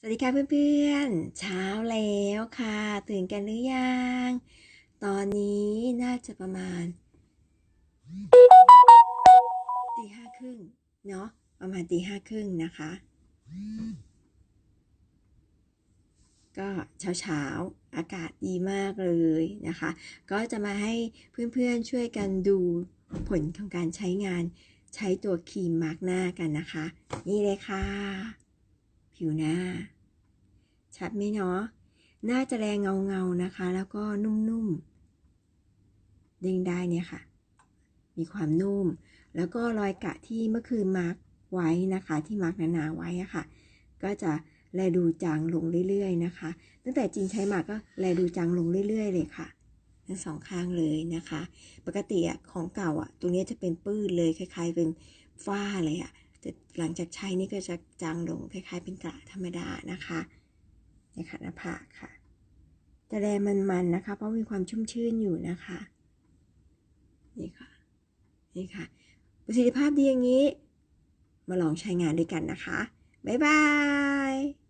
สวัสดีค่ะเพื่อนๆ เช้าแล้วค่ะ ตื่นกันหรือยัง ตอนนี้น่าจะประมาณตีห้าครึ่งเนาะประมาณตีห้าครึ่งนะคะ ก็เช้าเช้าๆอากาศดีมากเลยนะคะ ก็จะมาให้เพื่อนๆช่วยกันดูผลของการใช้งานใช้ตัวครีมมาร์กหน้ากันนะคะ นี่เลยค่ะ ผิวหน้า ชัดไหมเนาะหน่าจะแรงเงาเงาๆนะคะ แล้วก็นุ่มๆเด้งได้เนี่ยค่ะ มีความนุ่ม แล้วก็รอยกะที่เมื่อคืนมาร์กไว้นะคะ ที่มาร์กหนาๆไว้อะค่ะ ก็จะแลดูจางลงเรื่อยๆนะคะ ตั้งแต่จริงใช้มาก็แลดูจางลงเรื่อยๆ เลยค่ะทั้งสองข้างเลยนะคะ ปกติอะของเก่าอะตรงนี้จะเป็นปื้นเลยคล้าย ๆ เป็นฝ้าเลยอะ หลังจากใช้นี่ก็จะจางลงคล้ายๆ เป็นกระธรรมดานะคะนี่ค่ะหน้าผากค่ะจะแลมันๆนะคะ เพราะมีความชุ่มชื่นอยู่นะคะนี่ค่ะนี่ค่ะ ประสิทธิภาพดีอย่างนี้ มาลองใช้งานด้วยกันนะคะ บ๊ายบาย